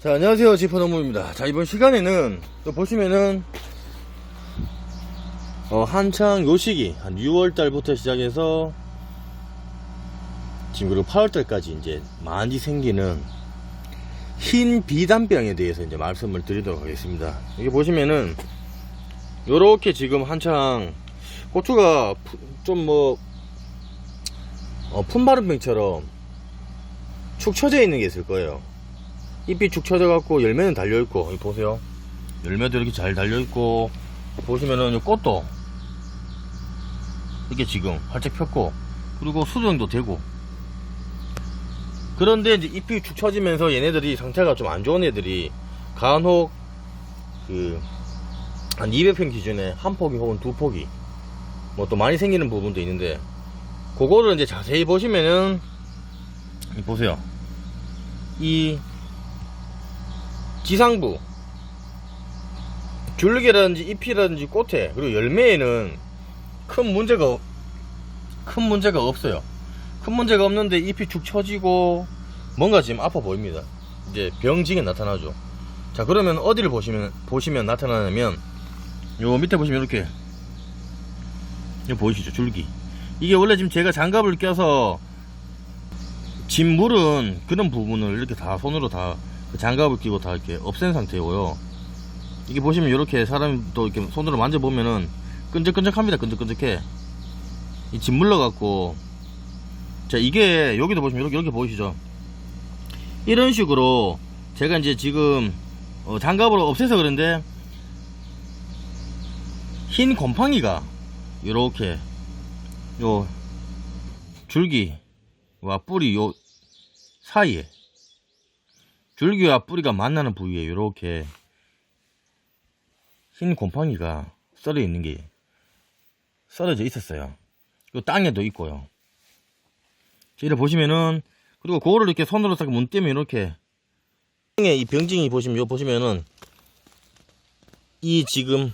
자, 안녕하세요. 지퍼너무입니다. 자, 이번 시간에는 또 보시면은 어, 한창 요 시기, 한 6월달부터 시작해서 지금 그리고 8월달까지 이제 많이 생기는 흰 비단병에 대해서 이제 말씀을 드리도록 하겠습니다. 여기 보시면은 요렇게 지금 한창 고추가 좀뭐 어, 품바른병처럼 축 처져 있는 게 있을 거예요. 잎이 축 처져 갖고 열매는 달려 있고 여기 보세요. 열매도 이렇게 잘 달려 있고 보시면은 이 꽃도 이게 지금 활짝 폈고 그리고 수정도 되고 그런데 이제 잎이 축 처지면서 얘네들이 상태가 좀 안 좋은 애들이 간혹 그 한 200평 기준에 한 포기 혹은 두 포기 뭐 또 많이 생기는 부분도 있는데 그거를 이제 자세히 보시면은 이 보세요 이 지상부. 줄기라든지 잎이라든지 꽃에 그리고 열매에는 큰 문제가 없- 큰 문제가 없어요. 큰 문제가 없는데 잎이 축 처지고 뭔가 지금 아파 보입니다. 이제 병징이 나타나죠. 자 그러면 어디를 보시면 보시면 나타나냐면 요 밑에 보시면 이렇게 이거 보이시죠? 줄기. 이게 원래 지금 제가 장갑을 껴서 진물은 그런 부분을 이렇게 다 손으로 다 그 장갑을 끼고 다 이렇게 없앤 상태고요. 이게 보시면 이렇게 사람이 또 이렇게 손으로 만져보면은 끈적끈적합니다 끈적끈적해. 이 짓물러 갖고. 자 이게 여기도 보시면 이렇게 이렇게 보이시죠? 이런 식으로 제가 이제 지금 어, 장갑으로 없애서 그런데 흰 곰팡이가 이렇게 요 줄기와 뿌리 요 사이에 줄기와 뿌리가 만나는 부위에 이렇게 흰 곰팡이가 썰어 있는 게 썰어져 있었어요. 그 땅에도 있고요. 이래 보시면은 그리고 그거를 이렇게 손으로 딱 문대면 이렇게 이 병증이 보시면 요 보시면은 이 지금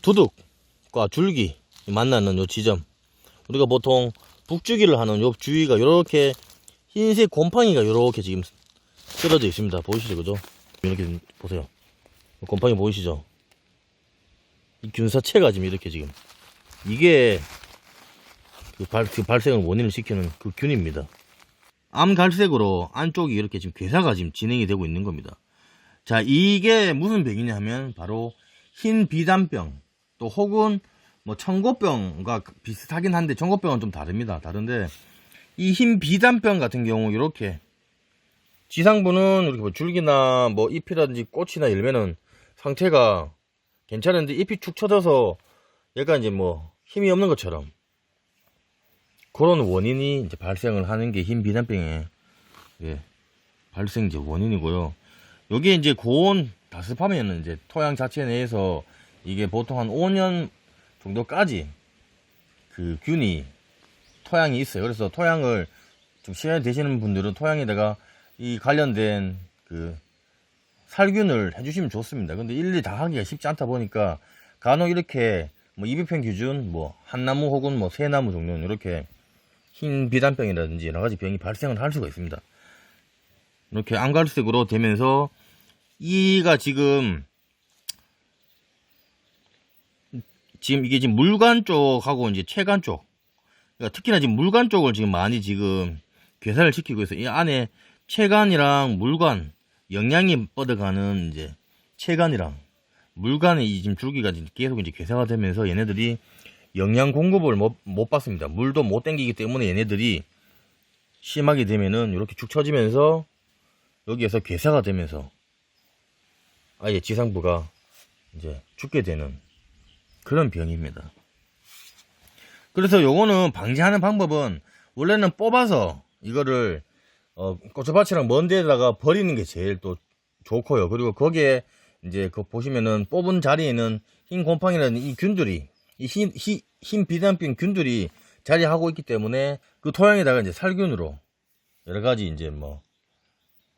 두둑과 줄기 만나는 요 지점 우리가 보통 북주기를 하는 요 주위가 요렇게 흰색 곰팡이가 요렇게 지금 쓰러져 있습니다. 보이시죠? 그죠? 이렇게 보세요. 곰팡이 보이시죠? 이 균사체가 지금 이렇게 지금. 이게 그, 발, 그 발생을 원인을 시키는 그 균입니다. 암갈색으로 안쪽이 이렇게 지금 괴사가 지금 진행이 되고 있는 겁니다. 자 이게 무슨 병이냐 하면 바로 흰 비단병 또 혹은 뭐 청고병과 비슷하긴 한데 청고병은 좀 다릅니다. 다른데 이 흰 비단병 같은 경우 이렇게 지상부는 이렇게 뭐 줄기나 뭐 잎이라든지 꽃이나 열매는 상태가 괜찮은데 잎이 축 처져서 약간 이제 뭐 힘이 없는 것처럼 그런 원인이 이제 발생을 하는 게 흰 비단병의 예, 발생 이제 원인이고요. 여기에 이제 고온 다습하면 이제 토양 자체 내에서 이게 보통 한 5년 정도까지 그 균이 토양이 있어요. 그래서 토양을 좀 시간이 되시는 분들은 토양에다가 이 관련된 그 살균을 해주시면 좋습니다. 근데 일일이 다 하기가 쉽지 않다 보니까 간혹 이렇게 뭐 200평 기준 뭐 한 나무 혹은 뭐 세 나무 정도는 이렇게 흰 비단병이라든지 여러 가지 병이 발생을 할 수가 있습니다. 이렇게 암갈색으로 되면서 이가 지금 지금 이게 지금 물관 쪽하고 이제 체관 쪽 그러니까 특히나 지금 물관 쪽을 지금 많이 지금 괴사를 시키고 있어요. 이 안에 체관이랑 물관 영양이 뻗어가는 이제 체관이랑 물관에 이 지금 줄기가 지금 계속 이제 괴사가 되면서 얘네들이 영양 공급을 못, 못 받습니다. 물도 못 땡기기 때문에 얘네들이 심하게 되면은 이렇게 축 처지면서 여기에서 괴사가 되면서 아예 지상부가 이제 죽게 되는 그런 병입니다. 그래서 요거는 방지하는 방법은 원래는 뽑아서 이거를 어, 고추밭이랑 먼 데다가 버리는 게 제일 또 좋고요. 그리고 거기에 이제 그 보시면은 뽑은 자리에는 흰 곰팡이라는 이 균들이 이 흰, 비단병 균들이 자리하고 있기 때문에 그 토양에다가 이제 살균으로 여러 가지 이제 뭐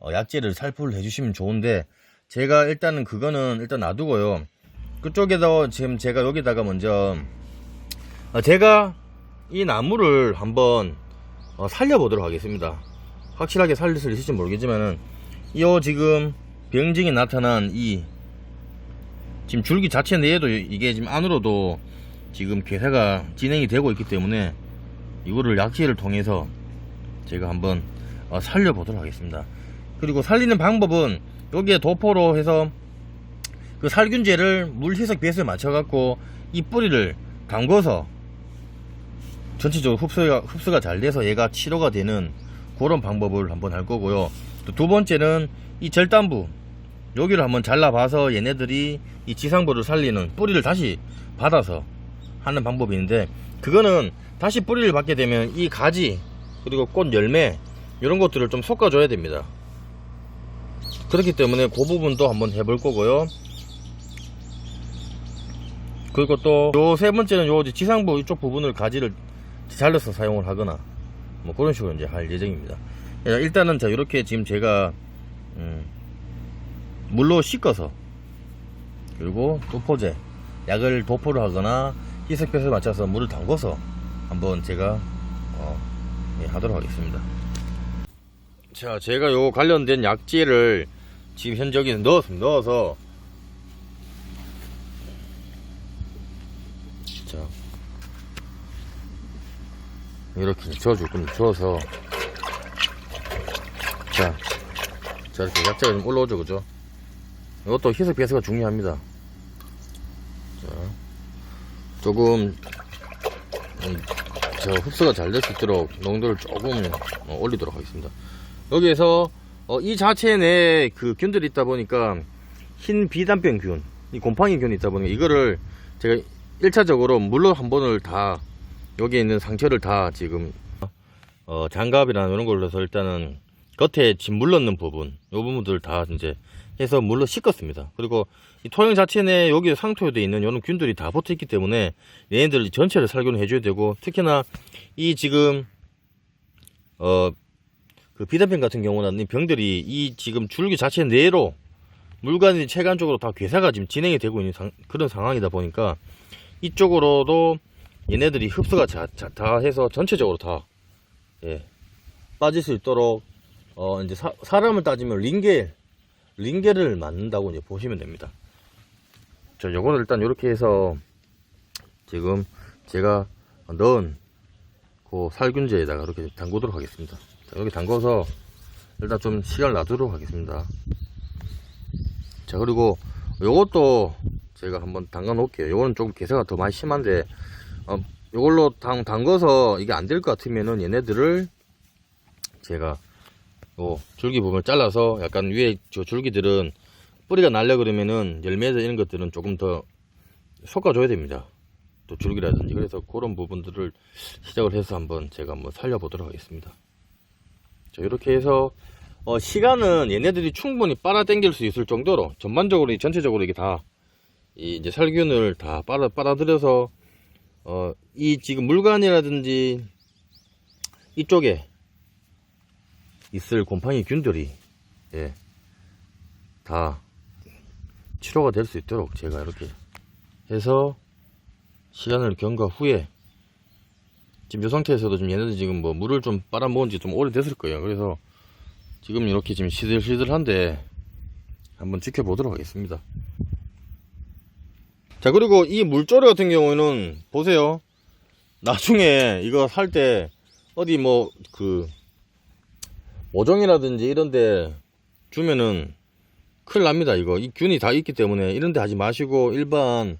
어, 약재를 살포를 해주시면 좋은데 제가 일단은 그거는 일단 놔두고요. 그쪽에다 지금 제가 여기다가 먼저 어, 제가 이 나무를 한번 어, 살려보도록 하겠습니다. 확실하게 살릴 수 있을지 모르겠지만은 요 지금 병증이 나타난 이 지금 줄기 자체 내에도 이게 지금 안으로도 지금 괴사가 진행이 되고 있기 때문에 이거를 약지를 통해서 제가 한번 어, 살려보도록 하겠습니다. 그리고 살리는 방법은 여기에 도포로 해서 그 살균제를 물 희석 배수에 맞춰 갖고 이 뿌리를 담궈서 전체적으로 흡수가, 흡수가 잘 돼서 얘가 치료가 되는 그런 방법을 한번 할 거고요. 또 두 번째는 이 절단부 여기를 한번 잘라봐서 얘네들이 이 지상부를 살리는 뿌리를 다시 받아서 하는 방법이 있는데 그거는 다시 뿌리를 받게 되면 이 가지 그리고 꽃 열매 이런 것들을 좀 솎아줘야 됩니다. 그렇기 때문에 그 부분도 한번 해볼 거고요. 그리고 또 요 세 번째는 요 지상부 이쪽 부분을 가지를 잘라서 사용을 하거나 뭐 그런 식으로 이제 할 예정입니다. 예, 일단은 자 이렇게 지금 제가 음, 물로 씻어서 그리고 도포제 약을 도포를 하거나 희석볕에 맞춰서 물을 담궈서 한번 제가 어, 예, 하도록 하겠습니다. 자 제가 요 관련된 약재를 지금 현재 여기 넣었습니다. 넣어서 자 이렇게 저어줄 겁니다. 저어서 자, 자 이렇게 약재가 좀 올라오죠, 그죠? 이것도 희석 배수가 중요합니다. 자, 조금 음, 저 흡수가 잘 될 수 있도록 농도를 조금 어, 올리도록 하겠습니다. 여기에서 어, 이 자체 내에 그 균들이 있다 보니까 흰 비단병 균, 이 곰팡이 균이 있다 보니까 이거를 제가 1차적으로 물로 한 번을 다 여기에 있는 상처를 다 지금 어, 장갑이나 이런 걸로 해서 일단은 겉에 진 물렀는 부분 이 부분들 다 이제 해서 물로 씻었습니다. 그리고 이 토양 자체 내에 여기 상토에 있는 이런 균들이 다 붙어 있기 때문에 얘네들 전체를 살균을 해줘야 되고 특히나 이 지금 어 그 비단병 같은 경우는 이 병들이 이 지금 줄기 자체 내로 물관이 체관적으로 다 괴사가 지금 진행이 되고 있는 상- 그런 상황이다 보니까 이쪽으로도 얘네들이 흡수가 자, 자- 다 해서 전체적으로 다 예, 빠질 수 있도록 어 이제 사, 사람을 따지면 링겔 링겔을 맞는다고 이제 보시면 됩니다. 자, 요거를 일단 이렇게 해서 지금 제가 넣은 그 살균제에다가 이렇게 담그도록 하겠습니다. 자, 여기 담궈서 일단 좀 시간을 놔두도록 하겠습니다. 자, 그리고 요것도 제가 한번 담가 놓을게요. 요거는 조금 개세가 더 많이 심한데, 어, 요걸로 담, 담궈서 이게 안 될 것 같으면은 얘네들을 제가 요 줄기 부분을 잘라서 약간 위에 저 줄기들은 뿌리가 날려 그러면은 열매들 이런 것들은 조금 더 솎아줘야 됩니다. 또 줄기라든지 그래서 그런 부분들을 시작을 해서 한번 제가 한번 살려보도록 하겠습니다. 자 이렇게 해서 어, 시간은 얘네들이 충분히 빨아당길 수 있을 정도로 전반적으로 이 전체적으로 이게 다 이 이제 살균을 다 빨아 빨아들여서 어, 이 지금 물관이라든지 이쪽에 있을 곰팡이 균들이 예, 다 치료가 될 수 있도록 제가 이렇게 해서 시간을 경과 후에 지금 이 상태에서도 지금 얘네들 지금 뭐 물을 좀 빨아 먹은 지 좀 오래됐을 거예요. 그래서 지금 이렇게 지금 시들시들한데 한번 지켜보도록 하겠습니다. 자 그리고 이 물조리 같은 경우에는 보세요. 나중에 이거 살 때 어디 뭐 그 모종이라든지 이런데 주면은 큰일 납니다 이거. 이 균이 다 있기 때문에 이런데 하지 마시고 일반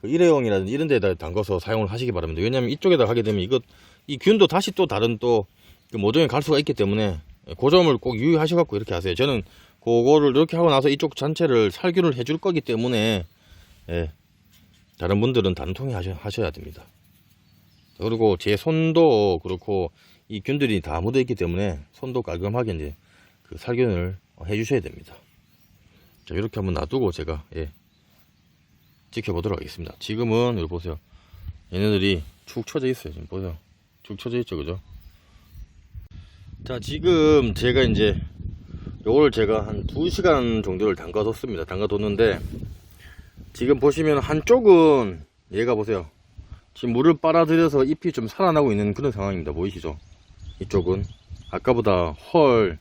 그 일회용이라든지 이런 데다 담가서 사용을 하시기 바랍니다. 왜냐면 이쪽에다 하게 되면 이거 이 균도 다시 또 다른 또 그 모종에 갈 수가 있기 때문에 그 점을 꼭 유의하셔 갖고 이렇게 하세요. 저는 그거를 이렇게 하고 나서 이쪽 전체를 살균을 해줄 거기 때문에 예, 다른 분들은 통에 하셔, 하셔야 됩니다 그리고 제 손도 그렇고 이 균들이 다 묻어 있기 때문에 손도 깔끔하게 이제 그 살균을 해 주셔야 됩니다. 자, 이렇게 한번 놔두고 제가 예, 지켜보도록 하겠습니다. 지금은 여기 보세요. 얘네들이 축 처져 있어요. 지금 보세요. 축 처져 있죠, 그죠? 자, 지금 제가 이제 요걸 제가 한 2시간 정도를 담가뒀습니다. 담가뒀는데 지금 보시면 한쪽은 얘가 보세요. 지금 물을 빨아들여서 잎이 좀 살아나고 있는 그런 상황입니다. 보이시죠? 이쪽은 아까보다 헐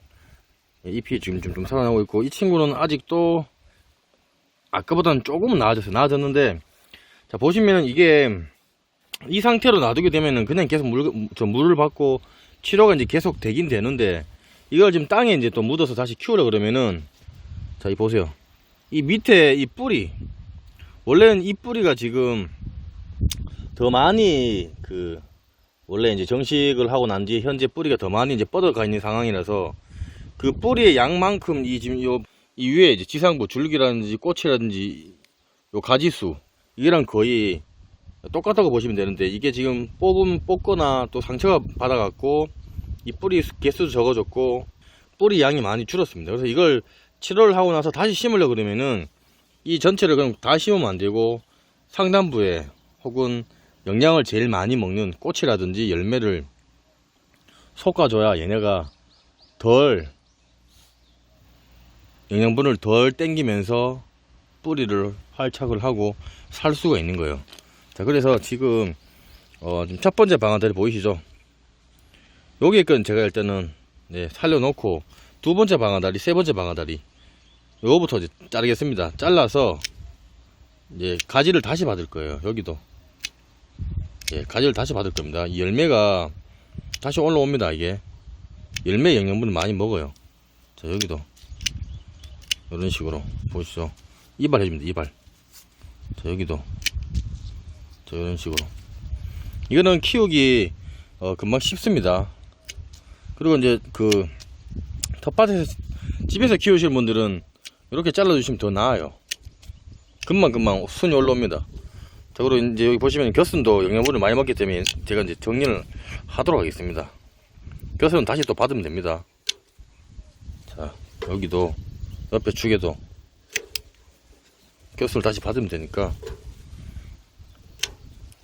예, 잎이 지금 좀, 좀 살아나고 있고 이 친구는 아직도 아까보다는 조금은 나아졌어요. 나아졌는데 자 보시면은 이게 이 상태로 놔두게 되면은 그냥 계속 물, 저 물을 받고 치료가 이제 계속 되긴 되는데 이걸 지금 땅에 이제 또 묻어서 다시 키우려 그러면은 자 이 보세요. 이 밑에 이 뿌리 원래는 이 뿌리가 지금 더 많이 그 원래 이제 정식을 하고 난 뒤에 현재 뿌리가 더 많이 이제 뻗어가 있는 상황이라서 그 뿌리의 양만큼 이 지금 요 이 위에 이제 지상부 줄기라든지 꽃이라든지 요 가지수 이게랑 거의 똑같다고 보시면 되는데 이게 지금 뽑음 뽑거나 또 상처가 받아갖고 이 뿌리 개수도 적어졌고 뿌리 양이 많이 줄었습니다. 그래서 이걸 치료를 하고 나서 다시 심으려 그러면은 이 전체를 그냥 다 심으면 안 되고 상단부에 혹은 영양을 제일 많이 먹는 꽃이라든지 열매를 솎아줘야 얘네가 덜 영양분을 덜 땡기면서 뿌리를 활착을 하고 살 수가 있는 거예요. 자, 그래서 지금 어, 지금 첫 번째 방아다리 보이시죠? 여기에 건 제가 일단은 네, 살려놓고 두 번째 방아다리, 세 번째 방아다리 요거부터 이제 자르겠습니다. 잘라서 이제 가지를 다시 받을 거예요. 여기도 예, 가지를 다시 받을 겁니다. 이 열매가 다시 올라옵니다. 이게 열매 영양분을 많이 먹어요. 자 여기도 이런 식으로 보시죠. 이발 해줍니다. 이발. 자 여기도 자 이런 식으로 이거는 키우기 어, 금방 쉽습니다. 그리고 이제 그 텃밭에서 집에서 키우실 분들은 이렇게 잘라주시면 더 나아요. 금방 금방 순이 올라옵니다. 자, 그리고 이제 여기 보시면 겨순도 영양분을 많이 먹기 때문에 제가 이제 정리를 하도록 하겠습니다. 겨순은 다시 또 받으면 됩니다. 자, 여기도 옆에 축에도 겨순을 다시 받으면 되니까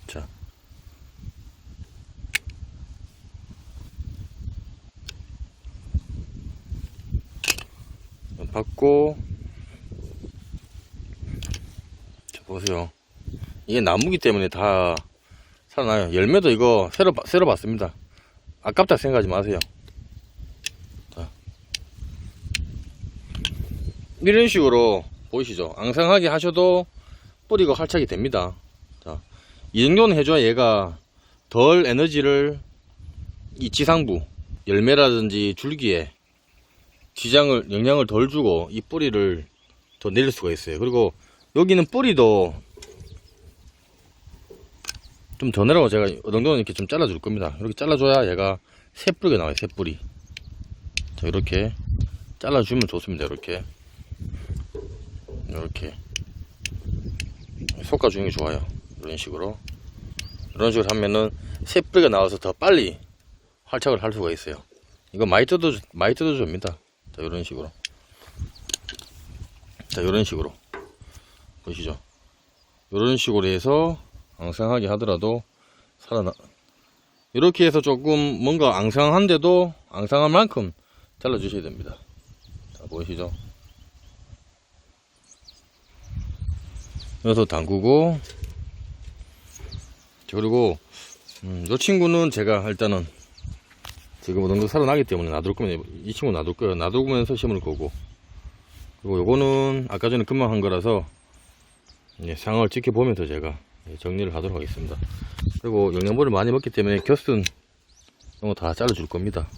자. 받고 자, 보세요. 이게 나무기 때문에 다 살아나요. 열매도 이거 새로, 바- 새로 봤습니다. 아깝다 생각하지 마세요. 자. 이런 식으로 보이시죠? 앙상하게 하셔도 뿌리가 활착이 됩니다. 자, 이 정도는 해줘야 얘가 덜 에너지를 이 지상부, 열매라든지 줄기에 지장을, 영양을 덜 주고 이 뿌리를 더 내릴 수가 있어요. 그리고 여기는 뿌리도 좀 더 내라고 제가 이 정도는 이렇게 좀 잘라줄 겁니다. 이렇게 잘라줘야 얘가 새 뿌리가 나와요. 새 뿌리. 자, 이렇게 잘라주면 좋습니다. 이렇게. 이렇게. 솎아주는 게 좋아요. 이런 식으로. 이런 식으로 하면은 새 뿌리가 나와서 더 빨리 활착을 할 수가 있어요. 이거 많이 뜯어, 많이 뜯어줍니다. 자, 이런 식으로. 자, 이런 식으로. 보시죠. 이런 식으로 해서 앙상하게 하더라도 살아나. 이렇게 해서 조금 뭔가 앙상한데도 앙상한 만큼 잘라 주셔야 됩니다. 자 보이시죠? 여기서 담그고 자, 그리고 음, 이 친구는 제가 일단은 지금 어느 정도 살아나기 때문에 놔둘 거면 이 친구 놔둘 거예요. 놔두면서 심을 거고. 그리고 요거는 아까 전에 금방 한 거라서 예, 상황을 지켜보면서 제가 예, 정리를 하도록 하겠습니다. 그리고 영양분을 많이 먹기 때문에 겨순 이런 거 다 잘라줄 겁니다.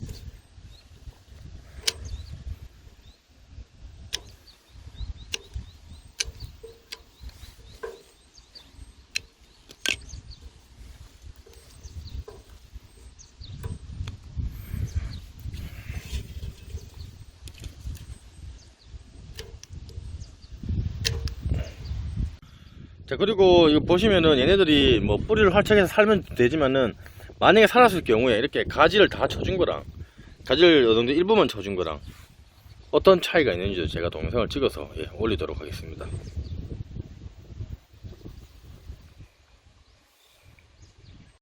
자 그리고 이거 보시면은 얘네들이 뭐 뿌리를 활착해서 살면 되지만은 만약에 살았을 경우에 이렇게 가지를 다 쳐준 거랑 가지를 어느 정도 일부만 쳐준 거랑 어떤 차이가 있는지 제가 동영상을 찍어서 예, 올리도록 하겠습니다